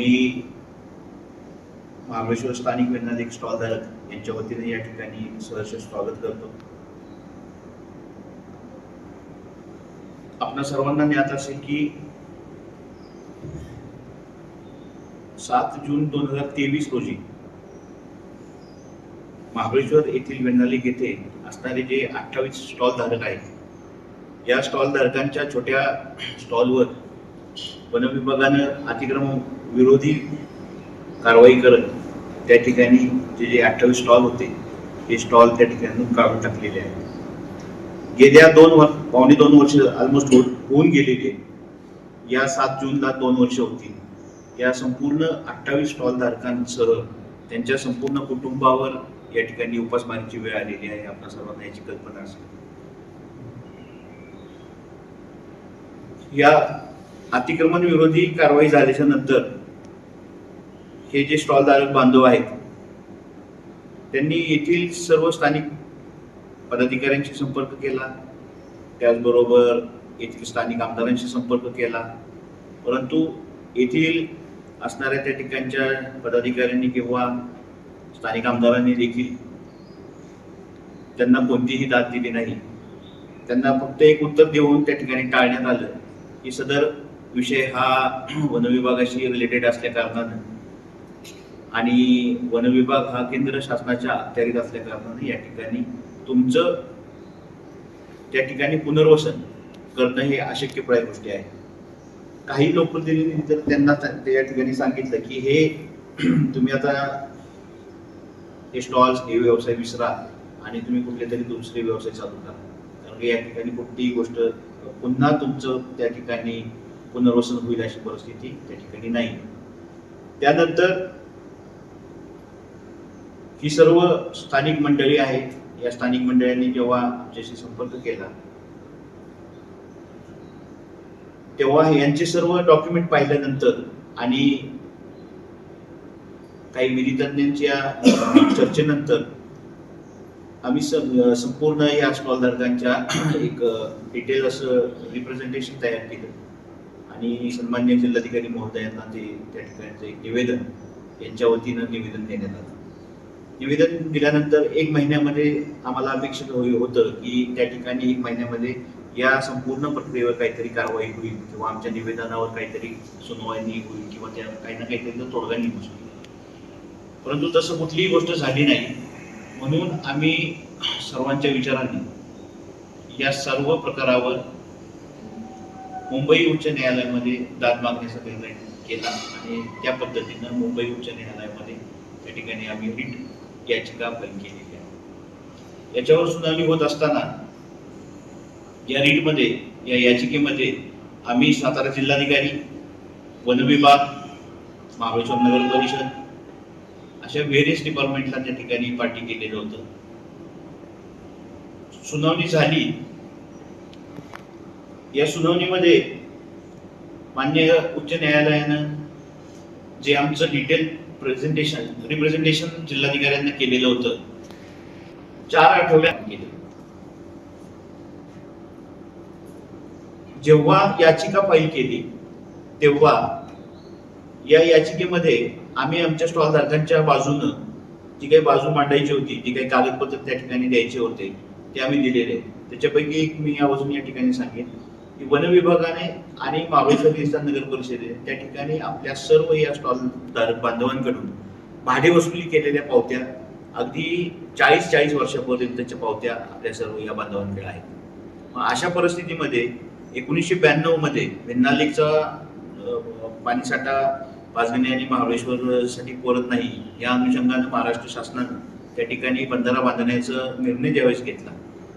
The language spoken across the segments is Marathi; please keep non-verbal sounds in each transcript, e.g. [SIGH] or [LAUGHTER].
मी महाबळेश्वर स्थानिक वैज्ञानिक स्टॉल धारक यांच्या वतीने या ठिकाणी सहर्ष स्वागत करतो. आपल्या सर्वांना ज्ञात असेल की सात जून दोन हजार तेवीस रोजी महाबळेश्वर येथील वेंडालिक येथे असणारे जे अठ्ठावीस स्टॉल धारक आहेत या स्टॉल धारकांच्या छोट्या स्टॉलवर वन विभागानं अतिक्रमण विरोधी कारवाई करत त्या ठिकाणी जे जे अठ्ठावीस स्टॉल होते हे स्टॉल त्या ठिकाणी काढून टाकलेले आहेत. गेल्या दोन वर्ष पावणे दोन वर्ष ऑलमोस्ट होऊन गेलेले. या सात जूनला दोन वर्ष होती. या संपूर्ण अठ्ठावीस स्टॉल धारकांसह त्यांच्या संपूर्ण कुटुंबावर या ठिकाणी उपासमारीची वेळ आलेली आहे आपल्या सर्वांना याची कल्पना असेल. या अतिक्रमण विरोधी कारवाई झाल्याच्यानंतर हे जे स्टॉलधारक बांधव आहेत त्यांनी येथील सर्व स्थानिक पदाधिकाऱ्यांशी संपर्क केला. त्याचबरोबर येथील स्थानिक आमदारांशी संपर्क केला. परंतु येथील असणाऱ्या त्या ठिकाणच्या पदाधिकाऱ्यांनी किंवा स्थानिक आमदारांनी देखील त्यांना कोणतीही दाद दिली नाही. त्यांना फक्त एक उत्तर देऊन त्या ठिकाणी टाळण्यात आलं. की सदर विषय हा [CLEARS THROAT] वनविभागाशी रिलेटेड असल्या कारणानं आणि वनविभाग हा केंद्र शासनाच्या अखत्यारीत असल्या कारणाने या ठिकाणी तुमचं त्या ठिकाणी पुनर्वसन करणं हे अशक्यप्राय गोष्टी आहे काही लोकप्रतिनिधी तर त्यांना त्या या ठिकाणी सांगितलं की हे [CLEARS THROAT] तुम्ही आता हे स्टॉल्स हे व्यवसाय विसरा आणि तुम्ही कुठले तरी दुसरे व्यवसाय चालू करा. कारण या ठिकाणी कुठलीही गोष्ट पुन्हा तुमचं त्या ठिकाणी पुनर्वसन होईल अशी परिस्थिती त्या ठिकाणी नाही. त्यानंतर ही सर्व स्थानिक मंडळी आहेत. या स्थानिक मंडळांनी जेव्हा आमच्याशी संपर्क केला तेव्हा यांचे सर्व डॉक्युमेंट पाहिल्यानंतर आणि काही विधितज्ञांच्या चर्चेनंतर आम्ही संपूर्ण या स्टॉलधारकांच्या एक डिटेल असं रिप्रेझेंटेशन तयार केलं. आणि सन्मान्य जिल्हाधिकारी महोदयांना ते त्या ठिकाणचं एक निवेदन यांच्या वतीनं निवेदन देण्यात आलं. निवेदन दिल्यानंतर एक महिन्यामध्ये आम्हाला अपेक्षित होतं की त्या ठिकाणी एक महिन्यामध्ये या संपूर्ण प्रक्रियेवर काहीतरी कारवाई होईल किंवा आमच्या निवेदनावर काहीतरी सुनावणी होईल किंवा त्या काही ना काहीतरी तोडगा निघू शकेल परंतु तसं कुठलीही गोष्ट झाली नाही. म्हणून आम्ही सर्वांच्या विचाराने या सर्व प्रकारावर मुंबई उच्च न्यायालयामध्ये दाद मागण्याचा निर्णय केला आणि त्या पद्धतीनं मुंबई उच्च न्यायालयामध्ये त्या ठिकाणी आम्ही रिट याचिका फाईल केलेली आहे. याच्यावर सुनावणी होत असताना या रीटमध्ये या याचिकेमध्ये आम्ही सातारा जिल्हाधिकारी वन विभाग महाबळेश्वर नगर परिषद अशा व्हेरियस डिपार्टमेंटला त्या ठिकाणी पार्टी केलेलं होतं. सुनावणी झाली. या सुनावणीमध्ये मान्य उच्च न्यायालयानं जे आमचं डिटेल प्रेझेंटेशन रिप्रेझेंटेशन जिल्हाधिकाऱ्यांना केलेलं होतं. चार आठवड्यात जेव्हा याचिका फाईल केली तेव्हा या याचिकेमध्ये आम्ही आमच्या स्टॉलधारकांच्या बाजूनं जी काही बाजू मांडायची होती जी काही कागदपत्र त्या ठिकाणी द्यायचे होते ते आम्ही दिलेले. त्याच्यापैकी एक मी आवर्जून या ठिकाणी सांगेन. की वन विभागाने आणि महाबळेश्वर निस्थान नगर परिषदेने त्या ठिकाणी आपल्या सर्व या स्टॉल बांधवांकडून भाडे वसुली केलेल्या पावत्या अगदी चाळीस चाळीस वर्षापर्यंतच्या पावत्या आपल्या सर्व या बांधवांकडे आहेत. मग अशा परिस्थितीमध्ये एकोणीसशे ब्याण्णवमध्ये मध्ये पाणीसाठा पाचगणी आणि महाबळेश्वरसाठी पुरत नाही या अनुषंगानं महाराष्ट्र शासनानं त्या ठिकाणी बंधारा बांधण्याचा निर्णय ज्यावेळेस घेतला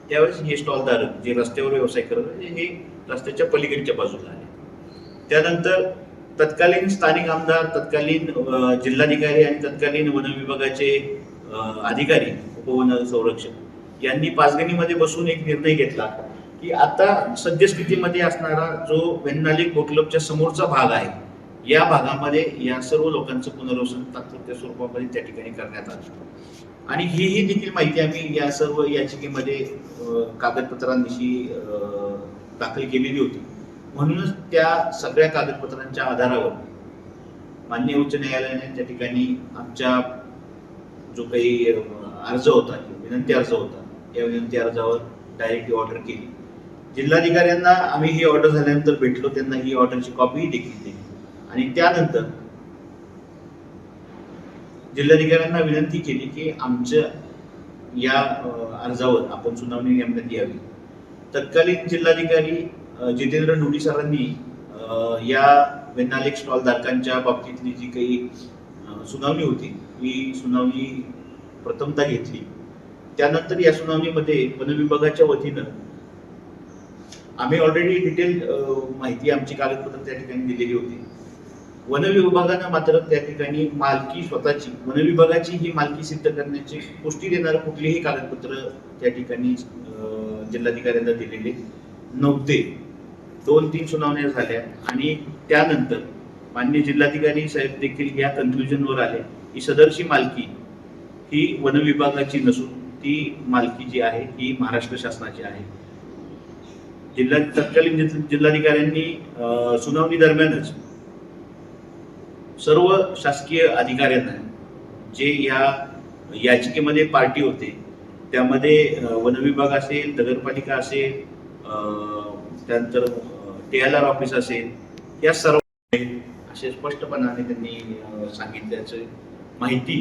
त्यावेळेस हे स्टॉलधारक जे रस्त्यावर व्यवसाय करत हे रस्त्याच्या पलीकडच्या बाजूला आले त्यानंतर तत्कालीन स्थानिक आमदार तत्कालीन जिल्हाधिकारी आणि तत्कालीन वन विभागाचे अधिकारी उपवन संरक्षक यांनी पाचगणीमध्ये बसून एक निर्णय घेतला की आता सद्यस्थितीमध्ये असणारा जो वेन्नाली बोट क्लबच्या समोरचा भाग आहे या भागामध्ये या सर्व लोकांचं पुनर्वसन तात्पुरत्या स्वरूपामध्ये त्या ठिकाणी करण्यात आलं. आणि ही ही देखील माहिती आम्ही या सर्व याचिकेमध्ये कागदपत्रांविषयी दाखल केलेली होती. म्हणूनच त्या सगळ्या कागदपत्रांच्या आधारावर मान्य उच्च न्यायालयाने त्या ठिकाणी आमच्या जो काही अर्ज होता किंवा विनंती अर्ज होता या विनंती अर्जावर डायरेक्ट ऑर्डर केली. जिल्हाधिकाऱ्यांना आम्ही ही ऑर्डर झाल्यानंतर भेटलो त्यांना ही ऑर्डरची कॉपी देखील दिली. आणि त्यानंतर जिल्हाधिकाऱ्यांना विनंती केली की आमच्या या अर्जावर आपण सुनावणी नेमण्यात यावी. तत्कालीन जिल्हाधिकारी जितेंद्र ढोडी सरांनी या वेनालेक स्टॉल धारकांच्या बाबतीतली जी काही सुनावणी होती ही सुनावणी प्रथमता घेतली. त्यानंतर या सुनावणीमध्ये वन विभागाच्या वतीनं आम्ही ऑलरेडी डिटेल माहिती आमची कागदपत्र त्या ठिकाणी दिलेली होती. वन विभागानं मात्र त्या ठिकाणी मालकी स्वतःची वन विभागाची ही मालकी सिद्ध करण्याची पुष्टी देणारं कुठलीही कागदपत्र त्या ठिकाणी जिल्हाधिकाऱ्यांना दिलेले नव्हते दोन तीन सुनावण्या झाल्या आणि त्यानंतर मान्य जिल्हाधिकारी साहेब देखील या कन्क्लुजनवर आले. की सदरची मालकी ही वन विभागाची नसून ती मालकी जी आहे ही महाराष्ट्र शासनाची आहे. जिल्हा तत्कालीन जिल्हाधिकाऱ्यांनी सुनावणी दरम्यानच सर्व शासकीय अधिकाऱ्यांना जे या याचिकेमध्ये पार्टी होते त्यामध्ये वनविभाग वन विभाग असेल नगरपालिका असेल त्यानंतर टी एल आर ऑफिस असेल या सर्व असे स्पष्टपणाने त्यांनी सांगितल्याचं माहिती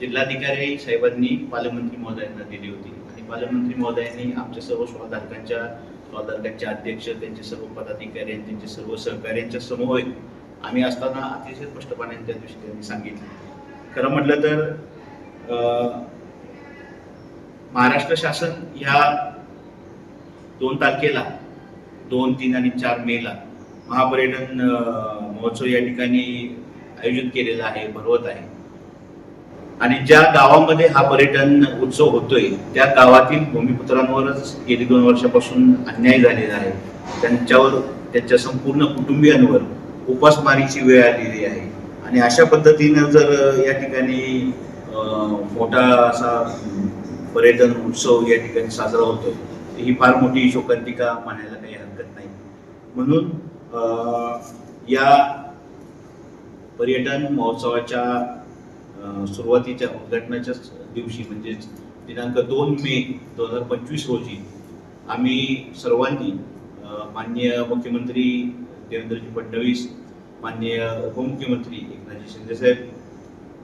जिल्हाधिकारी साहेबांनी पालकमंत्री महोदयांना दिली होती. आणि पालकमंत्री महोदयांनी आमच्या सर्व स्वाधारकांच्या स्वाधारकांचे अध्यक्ष त्यांचे सर्व पदाधिकारी आणि त्यांचे सर्व सहकार्यांच्या समवेत आम्ही असताना अतिशय स्पष्टपणे त्या दिवशी त्यांनी सांगितलं. खरं म्हटलं तर महाराष्ट्र शासन ह्या दोन तारखेला दोन तीन आणि चार मेला महापर्यटन महोत्सव या ठिकाणी आयोजित केलेला आहे भरवत आहे. आणि ज्या गावामध्ये हा पर्यटन उत्सव होतोय त्या गावातील भूमिपुत्रांवरच गेली दोन वर्षापासून अन्याय झालेला आहे. त्यांच्यावर त्यांच्या संपूर्ण कुटुंबियांवर उपासमारीची वेळ आलेली आहे. आणि अशा पद्धतीनं जर या ठिकाणी अं, मोठा असा पर्यटन उत्सव या ठिकाणी साजरा होतोय. तर ही फार मोठी शोकांतिका मानायला काही हरकत नाही. म्हणून या पर्यटन महोत्सवाच्या सुरुवातीच्या उद्घाटनाच्या दिवशी म्हणजेच दिनांक दोन मे दोन हजार पंचवीस रोजी आम्ही सर्वांनी माननीय मुख्यमंत्री देवेंद्रजी फडणवीस माननीय उपमुख्यमंत्री एकनाथजी शिंदेसाहेब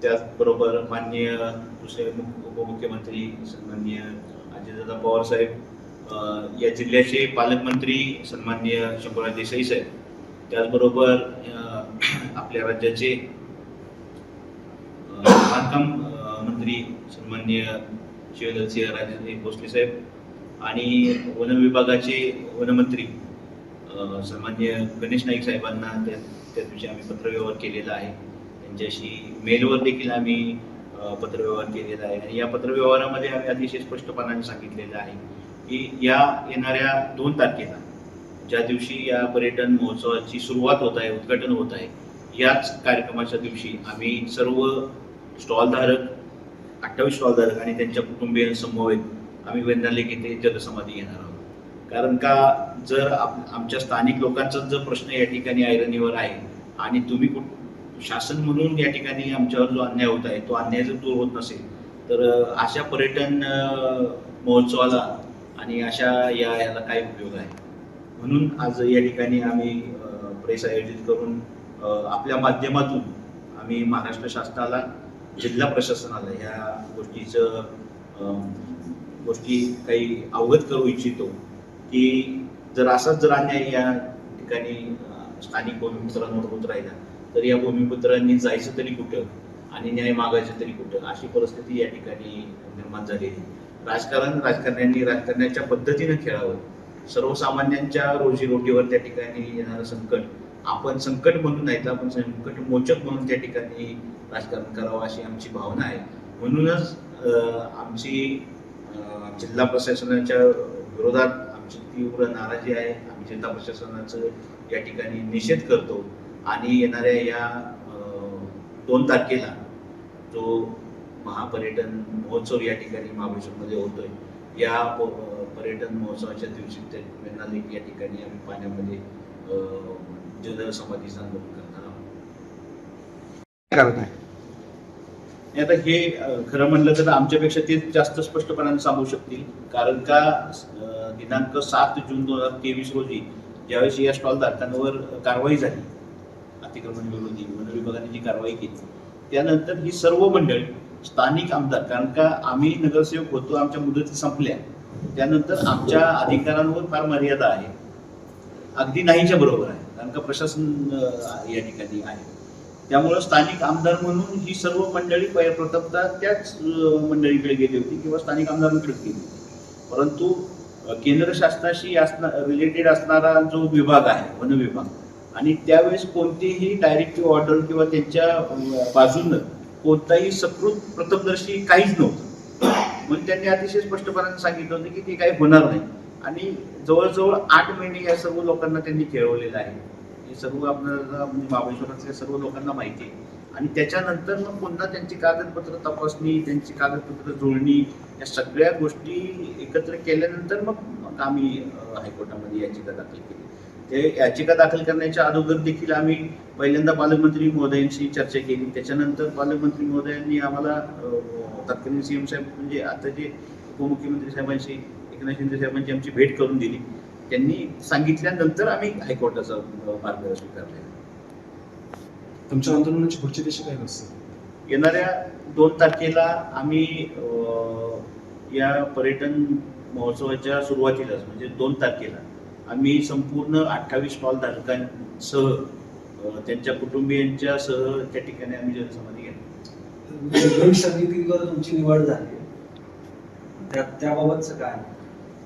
त्याचबरोबर माननीय दुसरे उपमुख्यमंत्री सन्माननीय अजितदादा पवार साहेब या जिल्ह्याचे पालकमंत्री सन्माननीय शंभूराज देसाई साहेब त्याचबरोबर आपल्या राज्याचे बांधकाम मंत्री सन्माननीय शिवदलसिंह राजे भोसले साहेब आणि वन विभागाचे वनमंत्री सन्मान्य गणेश नाईक साहेबांना त्या त्याविषयी आम्ही पत्रव्यवहार केलेला आहे. त्यांच्याशी मेलवर देखील आम्ही पत्रव्यवहार केलेला आहे. आणि या पत्रव्यवहारामध्ये आम्ही अतिशय स्पष्टपणाने सांगितलेलं आहे की या येणाऱ्या दोन तारखेला ज्या दिवशी या पर्यटन महोत्सवाची सुरुवात होत आहे उद्घाटन होत आहे याच कार्यक्रमाच्या दिवशी आम्ही सर्व स्टॉलधारक अठ्ठावीस स्टॉलधारक आणि त्यांच्या कुटुंबियांसमवेत आम्ही वेंदाले येथे जलसमाधी घेणार आहोत. कारण का जर आप- आमच्या स्थानिक लोकांचाच जर प्रश्न या ठिकाणी ऐरणीवर आहे आणि तुम्ही कुठ शासन म्हणून या ठिकाणी आमच्यावर जो अन्याय होत आहे तो अन्याय जर दूर होत नसेल तर अशा पर्यटन महोत्सवाला आणि अशा या याला काय उपयोग आहे. म्हणून आज या ठिकाणी आम्ही प्रेस आयोजित करून आपल्या माध्यमातून आम्ही महाराष्ट्र शासनाला जिल्हा प्रशासनाला ह्या गोष्टीचं गोष्टी काही अवगत करू इच्छितो की जर असाच जर अन्याय या ठिकाणी स्थानिक मित्रांवर होत राहिला तर या भूमिपुत्रांनी जायचं तरी कुठं आणि न्याय मागायचं तरी कुठं? अशी परिस्थिती या ठिकाणी निर्माण झालेली आहे. राजकारण राजकारण्यांनी राजकारण्याच्या पद्धतीनं खेळावं. सर्वसामान्यांच्या रोजीरोटीवर त्या ठिकाणी येणारं संकट आपण संकट म्हणून नाही तर आपण संकट मोचक म्हणून त्या ठिकाणी राजकारण करावं अशी आमची भावना आहे. म्हणूनच आमची जिल्हा प्रशासनाच्या विरोधात आमची तीव्र नाराजी आहे. आम्ही जिल्हा प्रशासनाचं या ठिकाणी निषेध करतो. आणि येणाऱ्या या दोन तारखेला जो महापर्यटन महोत्सव या ठिकाणी महाबळेश्वरमध्ये होतोय या पर्यटन महोत्सवाच्या दिवशी ते वेण्णा लेक या ठिकाणी आम्ही पाण्यामध्ये अं, जलसमाधीचं आंदोलन करणार आहोत. आता हे खरं म्हणलं तर आमच्यापेक्षा ते जास्त स्पष्टपणाने सांगू शकतील. कारण का दिनांक सात जून दोन हजार तेवीस रोजी ज्यावेळेस या स्टॉल धारकांवर कारवाई झाली अतिक्रमण विरोधी वन विभागाने जी कारवाई केली. त्यानंतर ही सर्व मंडळी स्थानिक आमदार कारण का आम्ही नगरसेवक होतो आमच्या मुदती संपल्या. त्यानंतर आमच्या अधिकारांवर फार मर्यादा आहे. अगदी नाहीच्या बरोबर आहे कारण का प्रशासन या ठिकाणी आहे. त्यामुळं स्थानिक आमदार म्हणून ही सर्व मंडळी प्रथमतः त्याच मंडळीकडे गेली होती किंवा स्थानिक आमदारांकडे गेली होती. परंतु केंद्र शासनाशी असणार रिलेटेड असणारा जो विभाग आहे वन विभाग आणि त्यावेळेस कोणतीही डायरेक्टिव्ह ऑर्डर किंवा त्यांच्या बाजूनं कोणताही सकृत प्रथमदर्शी काहीच नव्हतं. म्हणून त्यांनी अतिशय स्पष्टपणाने सांगितलं होतं की ते काही होणार नाही. आणि जवळजवळ आठ महिने या सर्व लोकांना त्यांनी खेळवलेलं आहे. हे सर्व आपल्याला म्हणजे महाबळेश्वरातल्या सर्व लोकांना माहिती आहे. आणि त्याच्यानंतर मग पुन्हा त्यांची कागदपत्र तपासणी त्यांची कागदपत्र जुळणी या सगळ्या गोष्टी एकत्र केल्यानंतर मग आम्ही हायकोर्टामध्ये याचिका दाखल केली. ते याचिका दाखल करण्याच्या अगोदर देखील आम्ही पहिल्यांदा पालकमंत्री महोदयांशी चर्चा केली. त्याच्यानंतर पालकमंत्री महोदयांनी आम्हाला तत्कालीन सीएम साहेब म्हणजे आता जे उपमुख्यमंत्री साहेबांशी एकनाथ शिंदे साहेबांची आमची भेट करून दिली त्यांनी सांगितल्यानंतर आम्ही हायकोर्टाचा मार्ग स्वीकारला. तुमच्या आंदोलनाची पुढची दिशा काय असते येणाऱ्या दोन तारखेला आम्ही या पर्यटन महोत्सवाच्या सुरुवातीलाच म्हणजे दोन तारखेला आम्ही संपूर्ण अठ्ठावीस स्टॉल धारकांसह त्यांच्या कुटुंबियांच्या सह त्या ठिकाणी आम्ही जनसमाधी घेतली समितीवर तुमची निवड झाली त्या त्याबाबतचं काय?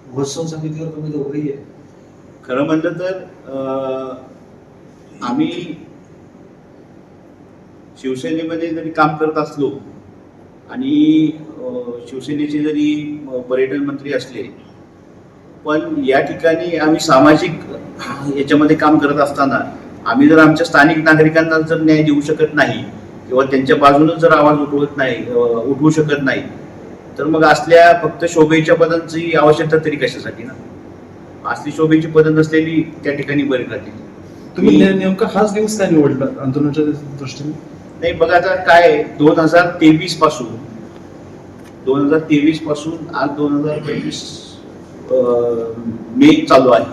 महोत्सव समितीवर तुम्ही दोघंही आहे. खरं म्हणलं तर आम्ही शिवसेनेमध्ये जरी काम करत असलो आणि शिवसेनेचे जरी पर्यटन मंत्री असले पण या ठिकाणी आम्ही सामाजिक याच्यामध्ये काम करत असताना आम्ही जर आमच्या स्थानिक नागरिकांना जर न्याय देऊ शकत नाही किंवा त्यांच्या बाजूने जर आवाज उठवत नाही उठवू शकत नाही तर मग असल्या फक्त शोभेच्या पदांची आवश्यकता तरी कशासाठी ना? असली शोभेची पदं नसलेली त्या ठिकाणी बरी राहतील. तुम्ही नेमका हाच दिवस काय निवडला आंदोलनाच्या दृष्टीने? नाही बघा आता काय दोन हजार तेवीसपासून दोन हजार तेवीसपासून आज दोन हजार पंचवीस मे चालू आहे.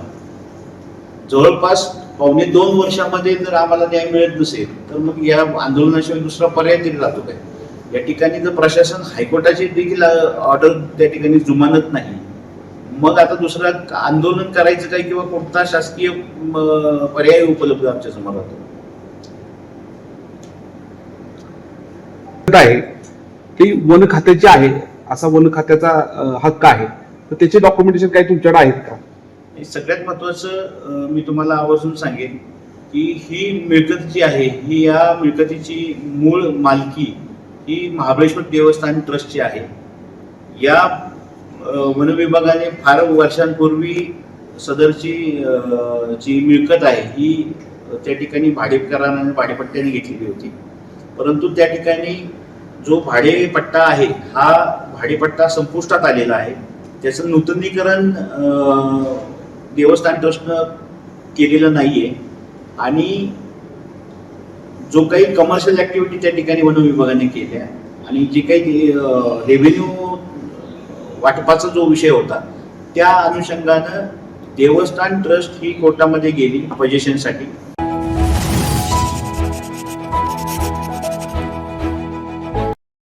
जवळपास पावणे दोन वर्षामध्ये जर आम्हाला न्याय मिळत नसेल तर मग या आंदोलनाशिवाय दुसरा पर्याय तरी राहतो काय? या ठिकाणी जर प्रशासन हायकोर्टाची देखील ऑर्डर त्या ठिकाणी जुमानत नाही मग आता दुसरं आंदोलन करायचं काय किंवा कोणता शासकीय पर्याय उपलब्ध आमच्यासमोर राहतो? आहे ते वन खात्याची आहे असा वन खात्याचा हक्क आहे. तर त्याचे डॉक्युमेंटेशन काही तुमच्याकडे आहेत का? सगळ्यात महत्वाचं मी तुम्हाला आवर्जून सांगेन की ही मिळकत जी आहे ही या मिळकतीची मूळ मालकी ही महाबळेश्वर देवस्थान ट्रस्टची आहे. या वनविभागाने फार वर्षांपूर्वी सदरची जी मिळकत आहे ही त्या ठिकाणी भाडेकराने भाडेपट्ट्याने घेतलेली होती. परंतु त्या ठिकाणी जो भाडेपट्टा आहे हा भाडेपट्टा संपुष्टात आलेला आहे. त्याचं नूतनीकरण देवस्थान ट्रस्टनं केलेलं नाहीये. आणि जो काही कमर्शियल ऍक्टिव्हिटी त्या ठिकाणी वन विभागाने केल्या आणि जे काही रेव्हेन्यू वाटपाचा जो विषय होता त्या अनुषंगानं देवस्थान ट्रस्ट ही कोर्टामध्ये गेली पजेशनसाठी